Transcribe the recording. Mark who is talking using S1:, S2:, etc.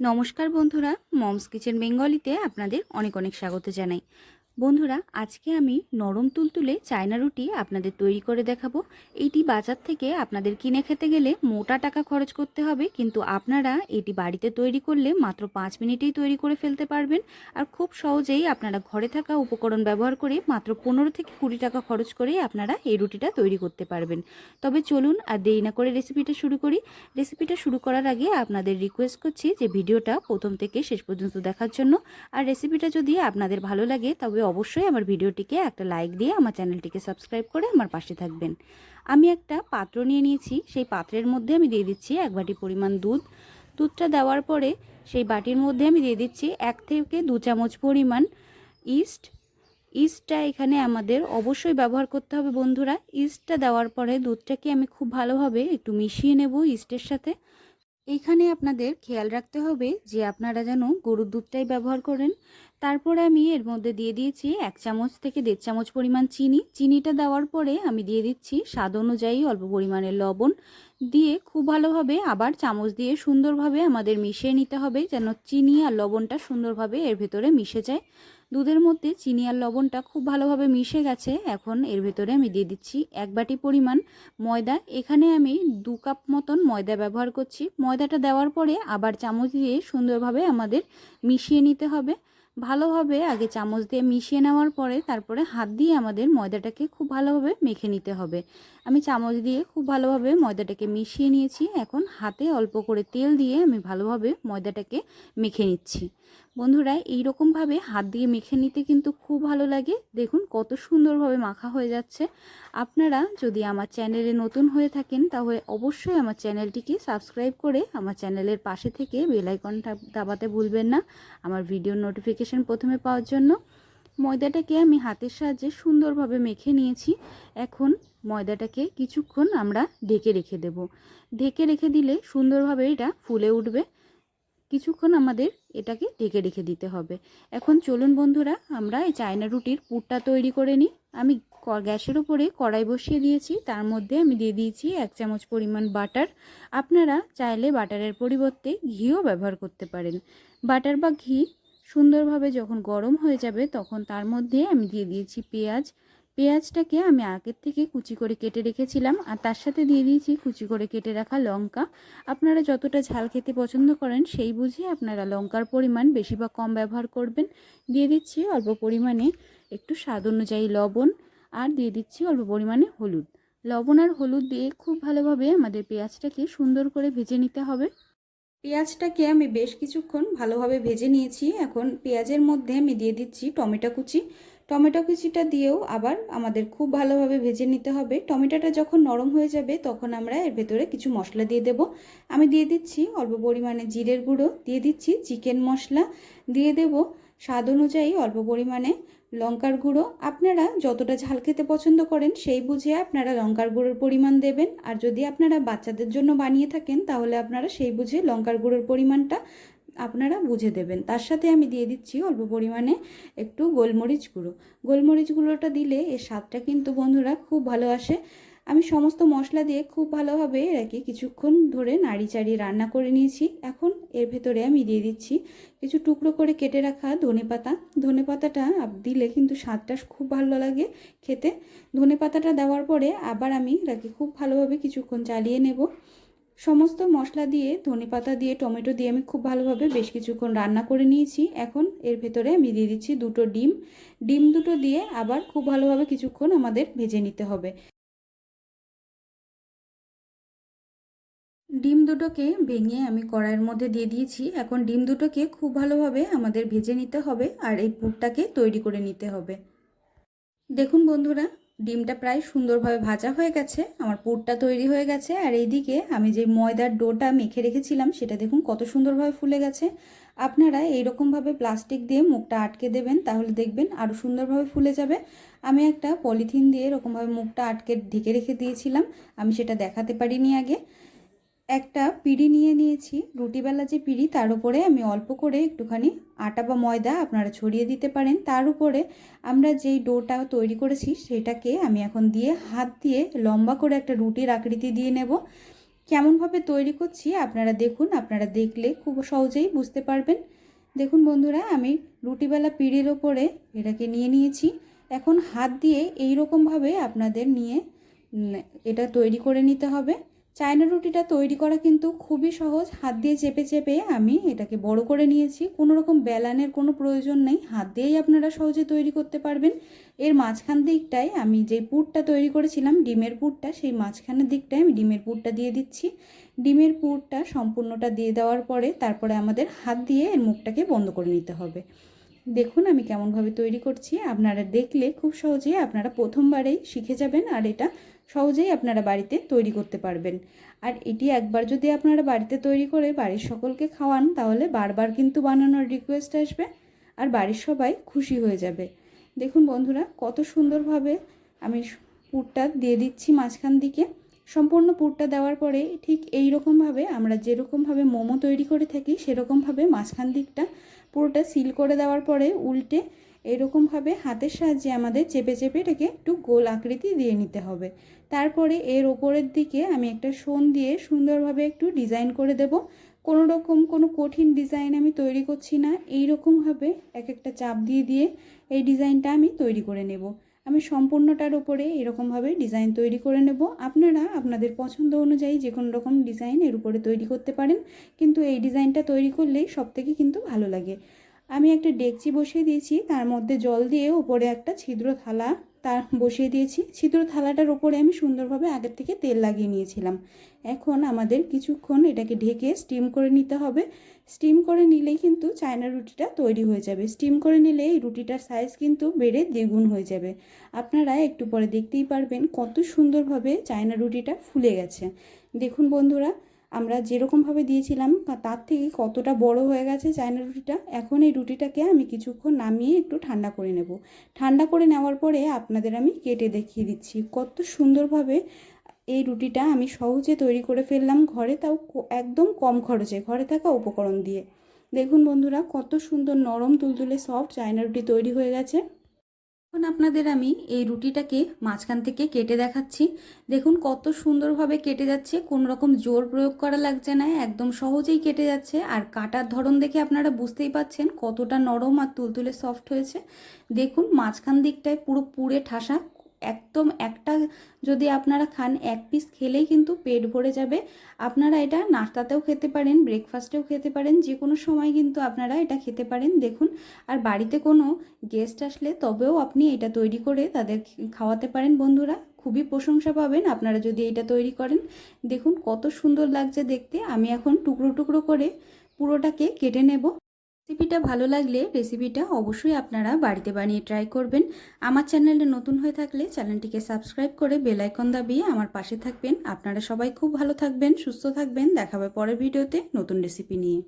S1: নমস্কার বন্ধুরা moms kitchen বেঙ্গলিতে আপনাদের অনেক অনেক স্বাগত জানাই। বন্ধুরা, আজকে আমি নরম তুলতুলে চায়না রুটি আপনাদের তৈরি করে দেখাবো। এটি বাজার থেকে আপনাদের কিনে খেতে গেলে মোটা টাকা খরচ করতে হবে, কিন্তু আপনারা এটি বাড়িতে তৈরি করলে মাত্র পাঁচ মিনিটেই তৈরি করে ফেলতে পারবেন। আর খুব সহজেই আপনারা ঘরে থাকা উপকরণ ব্যবহার করে মাত্র পনেরো থেকে কুড়ি টাকা খরচ করেই আপনারা এই রুটিটা তৈরি করতে পারবেন। তবে চলুন আর দেরি না করে রেসিপিটা শুরু করি। রেসিপিটা শুরু করার আগে আপনাদের রিকোয়েস্ট করছি যে ভিডিওটা প্রথম থেকে শেষ পর্যন্ত দেখার জন্য। আর রেসিপিটা যদি আপনাদের ভালো লাগে, তবে অবশ্যই আমার ভিডিওটিকে একটা লাইক দিয়ে আমার চ্যানেলটিকে সাবস্ক্রাইব করে আমার পাশে থাকবেন। আমি একটা পাত্র নিয়ে নিয়েছি, সেই পাত্রের মধ্যে আমি দিয়ে দিচ্ছি এক বাটি পরিমাণ দুধ। দুধটা দেওয়ার পরে সেই বাটির মধ্যে আমি দিয়ে দিচ্ছি এক থেকে দু চামচ পরিমাণ ইস্ট ইস্টটা এখানে আমাদের অবশ্যই ব্যবহার করতে হবে বন্ধুরা। ইস্টটা দেওয়ার পরে দুধটাকে আমি খুব ভালোভাবে একটু মিশিয়ে নেব ইস্টের সাথে। এইখানে আপনাদের খেয়াল রাখতে হবে যে আপনারা যেন গরুর দুধটাই ব্যবহার করেন। তারপরে আমি এর মধ্যে দিয়ে দিয়েছি এক চামচ থেকে দেড় চামচ পরিমাণ চিনি। চিনিটা দেওয়ার পরে আমি দিয়ে দিচ্ছি স্বাদ অনুযায়ী অল্প পরিমাণের লবণ। দিয়ে খুব ভালোভাবে আবার চামচ দিয়ে সুন্দরভাবে আমাদের মিশিয়ে নিতে হবে, যেন চিনি আর লবণটা সুন্দরভাবে এর ভেতরে মিশে যায়। দুধের মধ্যে চিনি আর লবণটা খুব ভালোভাবে মিশে গেছে, এখন এর ভেতরে আমি দিয়ে দিচ্ছি এক বাটি পরিমাণ ময়দা। এখানে আমি দু কাপ মতন ময়দা ব্যবহার করছি। ময়দাটা দেওয়ার পরে আবার চামচ দিয়ে সুন্দরভাবে আমাদের মিশিয়ে নিতে হবে। ভালোভাবে আগে চামচ দিয়ে মিশিয়ে নেওয়ার পরে তারপরে হাত দিয়ে আমাদের ময়দাটাকে খুব ভালোভাবে মেখে নিতে হবে। আমি চামচ দিয়ে খুব ভালোভাবে ময়দাটাকে মিশিয়ে নিয়েছি। এখন হাতে অল্প করে তেল দিয়ে আমি ভালোভাবে ময়দাটাকে মেখে নিচ্ছি। বন্ধুরা এই রকমভাবে হাত দিয়ে মেখে নিতে কিন্তু খুব ভালো লাগে। দেখুন কত সুন্দরভাবে মাখা হয়ে যাচ্ছে। আপনারা যদি আমার চ্যানেলে নতুন হয়ে থাকেন, তাহলে অবশ্যই আমার চ্যানেলটিকে সাবস্ক্রাইব করে আমার চ্যানেলের পাশে থেকে বেলাইকনটা দাবাতে ভুলবেন না, আমার ভিডিওর নোটিফিকেশান প্রথমে পাওয়ার জন্য। ময়দাটাকে আমি হাতের সাহায্যে সুন্দরভাবে মেখে নিয়েছি। এখন ময়দাটাকে কিছুক্ষণ আমরা ঢেকে রেখে দেব। ঢেকে রেখে দিলে সুন্দরভাবে এটা ফুলে উঠবে। কিছুক্ষণ আমাদের এটাকে ঢেকে রেখে দিতে হবে। এখন চলুন বন্ধুরা, আমরা এই চায়না রুটির পুরটা তৈরি করে নিই। আমি গ্যাসের ওপরে কড়াই বসিয়ে দিয়েছি, তার মধ্যে আমি দিয়ে দিয়েছি এক চামচ পরিমাণ বাটার। আপনারা চাইলে বাটারের পরিবর্তে ঘিও ব্যবহার করতে পারেন। বাটার বা ঘি সুন্দরভাবে যখন গরম হয়ে যাবে, তখন তার মধ্যে আমি দিয়ে দিয়েছি পেঁয়াজ পেঁয়াজটাকে আমি আগের থেকে কুচি করে কেটে রেখেছিলাম আর তার সাথে দিয়ে দিয়েছি কুচি করে কেটে রাখা লঙ্কা। আপনারা যতটা ঝাল খেতে পছন্দ করেন সেই বুঝে আপনারা লঙ্কার পরিমাণ বেশি বা কম ব্যবহার করবেন। দিয়ে দিচ্ছি অল্প পরিমাণে একটু স্বাদ অনুযায়ী লবণ আর দিয়ে দিচ্ছি অল্প পরিমাণে হলুদ। লবণ আর হলুদ দিয়ে খুব ভালোভাবে আমাদের পেঁয়াজটাকে সুন্দর করে ভেজে নিতে হবে। পেঁয়াজটাকে আমি বেশ কিছুক্ষণ ভালোভাবে ভেজে নিয়েছি। এখন পেঁয়াজের মধ্যে আমি দিয়ে দিচ্ছি টমেটো কুচি। টমেটো কুচিটা দিয়েও আবার আমাদের খুব ভালোভাবে ভেজে নিতে হবে। টমেটোটা যখন নরম হয়ে যাবে, তখন আমরা এর ভেতরে কিছু মশলা দিয়ে দেব। আমি দিয়ে দিচ্ছি অল্প পরিমাণে জিরের গুঁড়ো, দিয়ে দিচ্ছি চিকেন মশলা, দিয়ে দেব স্বাদ অনুযায়ী অল্প পরিমাণে লঙ্কার গুঁড়ো। আপনারা যতটা ঝাল খেতে পছন্দ করেন, সেই বুঝে আপনারা লঙ্কার গুঁড়োর পরিমাণ দেবেন। আর যদি আপনারা বাচ্চাদের জন্য বানিয়ে থাকেন, তাহলে আপনারা সেই বুঝে লঙ্কার গুঁড়োর পরিমাণটা আপনারা বুঝে দেবেন। তার সাথে আমি দিয়ে দিচ্ছি অল্প পরিমাণে একটু গোলমরিচ গুঁড়ো। গোলমরিচ গুঁড়োটা দিলে এর স্বাদটা কিন্তু বন্ধুরা খুব ভালো আসে। আমি সমস্ত মশলা দিয়ে খুব ভালোভাবে এটাকে কিছুক্ষণ ধরে নাড়ি চাড়িয়ে রান্না করে নিয়েছি। এখন এর ভেতরে আমি দিয়ে দিচ্ছি কিছু টুকরো করে কেটে রাখা ধনে পাতা। ধনে পাতাটা দিলে কিন্তু স্বাদটা খুব ভালো লাগে খেতে। ধনে পাতাটা দেওয়ার পরে আবার আমি এটাকে খুব ভালোভাবে কিছুক্ষণ চালিয়ে নেব। সমস্ত মশলা দিয়ে ধনে পাতা দিয়ে, টমেটো দিয়ে আমি খুব ভালোভাবে বেশ কিছুক্ষণ রান্না করে নিয়েছি। এখন এর ভেতরে আমি দিয়ে দিচ্ছি দুটো ডিম। ডিম দুটো দিয়ে আবার খুব ভালোভাবে কিছুক্ষণ আমাদের ভেজে নিতে হবে। ডিম দুটোকে ভেঙে আমি কড়াইয়ের মধ্যে দিয়ে দিয়েছি। এখন ডিম দুটোকে খুব ভালোভাবে আমাদের ভেজে নিতে হবে আর এই পুরটাকে তৈরি করে নিতে হবে। দেখুন বন্ধুরা ডিমটা প্রায় সুন্দরভাবে ভাজা হয়ে গেছে, আমার পুরটা তৈরি হয়ে গেছে, আর এইদিকে আমি যে ময়দার ডোটা মেখে রেখেছিলাম, সেটা দেখুন কত সুন্দরভাবে ফুলে গেছে। আপনারা এইরকমভাবে প্লাস্টিক দিয়ে মুখটা আটকে দেবেন, তাহলে দেখবেন আরও সুন্দরভাবে ফুলে যাবে। আমি একটা পলিথিন দিয়ে এরকমভাবে মুখটা আটকে ঢেকে রেখে দিয়েছিলাম, আমি সেটা দেখাতে পারিনি আগে। একটা পিড়ি নিয়ে নিয়েছি। রুটিবেলা যে পিড়ি, তার উপরে আমি অল্প করে একটুখানি আটা বা ময়দা আপনারা ছড়িয়ে দিতে পারেন। তার উপরে আমরা যেই ডোটা তৈরি করেছি, সেটাকে আমি এখন দিয়ে হাত দিয়ে লম্বা করে একটা রুটির আকৃতি দিয়ে নেব। কেমনভাবে তৈরি করছি আপনারা দেখুন, আপনারা দেখলে খুব সহজেই বুঝতে পারবেন। দেখুন বন্ধুরা, আমি রুটিবেলা পিড়ির ওপরে এটাকে নিয়ে নিয়েছি। এখন হাত দিয়ে এই রকমভাবে আপনাদের নিয়ে এটা তৈরি করে নিতে হবে। চায়না রুটিটা তৈরি করা কিন্তু খুবই সহজ। হাত দিয়ে চেপে চেপে আমি এটাকে বড় করে নিয়েছি। কোনো রকম বেলানের কোনো প্রয়োজন নেই। হাত দিয়েই আপনারা সহজে তৈরি করতে পারবেন। এর মাঝখান দিকটায় আমি যে পুরটা তৈরি করেছিলাম, ডিমের পুরটা, সেই মাঝখানের দিকটায় আমি ডিমের পুরটা দিয়ে দিচ্ছি। ডিমের পুরটা সম্পূর্ণটা দিয়ে দেওয়ার পরে তারপরে আমাদের হাত দিয়ে এর মুখটাকে বন্ধ করে নিতে হবে। দেখুন আমি কেমনভাবে তৈরি করছি। আপনারা দেখলে খুব সহজেই আপনারা প্রথমবারেই শিখে যাবেন আর এটা সহজেই আপনারা বাড়িতে তৈরি করতে পারবেন। আর এটি একবার যদি আপনারা বাড়িতে তৈরি করে বাড়ির সকলকে খাওয়ান, তাহলে বারবার কিন্তু বানানোর রিকোয়েস্ট আসবে আর বাড়ির সবাই খুশি হয়ে যাবে। দেখুন বন্ধুরা, কত সুন্দরভাবে আমি পুরটা দিয়ে দিচ্ছি মাঝখান দিকে। সম্পূর্ণ পুরটা দেওয়ার পরে ঠিক এই রকমভাবে আমরা যেরকমভাবে মোমো তৈরি করে থাকি, সেরকমভাবে মাঝখান দিকটা পুরোটা সিল করে দেওয়ার পরে উল্টে এরকমভাবে হাতের সাহায্যে আমাদের চেপে চেপে এটাকে একটু গোল আকৃতি দিয়ে নিতে হবে। তারপরে এর ওপরের দিকে আমি একটা শোন দিয়ে সুন্দরভাবে একটু ডিজাইন করে দেব। কোনো রকম কোনো কঠিন ডিজাইন আমি তৈরি করছি না। এই রকমভাবে এক একটা চাপ দিয়ে দিয়ে এই ডিজাইনটা আমি তৈরি করে নেব। আমি সম্পূর্ণটার উপরে এরকমভাবে ডিজাইন তৈরি করে নেব। আপনারা আপনাদের পছন্দ অনুযায়ী যে কোনো রকম ডিজাইন এর উপরে তৈরি করতে পারেন। কিন্তু এই ডিজাইনটা তৈরি করলেই সবথেকে কিন্তু ভালো লাগে। আমি একটা ডেকচি বসিয়ে দিয়েছি, তার মধ্যে জল দিয়ে উপরে একটা ছিদ্র থালা তার বসিয়ে দিয়েছি। ছিদ্র থালাটার উপরে আমি সুন্দরভাবে আগের থেকে তেল লাগিয়ে নিয়েছিলাম। এখন আমাদের কিছুক্ষণ এটাকে ঢেকে স্টিম করে নিতে হবে। স্টিম করে নিলেই কিন্তু চায়না রুটিটা তৈরি হয়ে যাবে। স্টিম করে নিলে এই রুটিটার সাইজ কিন্তু বেড়ে দ্বিগুণ হয়ে যাবে। আপনারা একটু পরে দেখতেই পারবেন কত সুন্দরভাবে চায়না রুটিটা ফুলে গেছে। দেখুন বন্ধুরা আমরা যেরকমভাবে দিয়েছিলাম তার থেকে কতটা বড় হয়ে গেছে চায়না রুটিটা, এখন এই রুটিটাকে আমি কিছুক্ষণ নামিয়ে একটু ঠান্ডা করে নেব। ঠান্ডা করে নেওয়ার পরে আপনাদের আমি কেটে দেখিয়ে দিচ্ছি কত সুন্দরভাবে এই রুটিটা আমি সহজে তৈরি করে ফেললাম ঘরে, তাও একদম কম খরচে, ঘরে থাকা উপকরণ দিয়ে। দেখুন বন্ধুরা, কত সুন্দর নরম তুলতুলে সফট চায়না রুটি তৈরি হয়ে গেছে। এখন আপনাদের আমি এই রুটিটাকে মাঝখান থেকে কেটে দেখাচ্ছি। দেখুন কত সুন্দরভাবে কেটে যাচ্ছে, কোন রকম জোর প্রয়োগ করা লাগছে না, একদম সহজেই কেটে যাচ্ছে। আর কাটার ধরন দেখে আপনারা বুঝতেই পাচ্ছেন কতটা নরম আর তুলতুলে সফট হয়েছে। দেখুন মাঝখান দিকটায় পুরো পুড়ে ঠাসা একদম একটা যদি আপনারা খান এক পিস খেলেই কিন্তু পেট ভরে যাবে। আপনারা এটা নাস্তাতেও খেতে পারেন ব্রেকফাস্টেও খেতে পারেন যে কোনো সময় কিন্তু আপনারা এটা খেতে পারেন। দেখুন, আর বাড়িতে কোনো গেস্ট আসলে তবেও আপনি এটা তৈরি করে তাদের খাওয়াতে পারেন বন্ধুরা। খুবই প্রশংসা পাবেন আপনারা যদি এটা তৈরি করেন। দেখুন, কত সুন্দর লাগছে দেখতে। আমি এখন টুকরো টুকরো করে পুরোটাকে কেটে নেব। রেসিপিটা ভালো লাগলে রেসিপিটা অবশ্যই আপনারা বাড়িতে বানিয়ে ট্রাই করবেন। আমার চ্যানেলে নতুন হয়ে থাকলে চ্যানেলটিকে সাবস্ক্রাইব করে বেল আইকন দাবিয়ে আমার পাশে থাকবেন। আপনারা সবাই খুব ভালো থাকবেন, সুস্থ থাকবেন। দেখাবে পরের ভিডিওতে নতুন রেসিপি নিয়ে।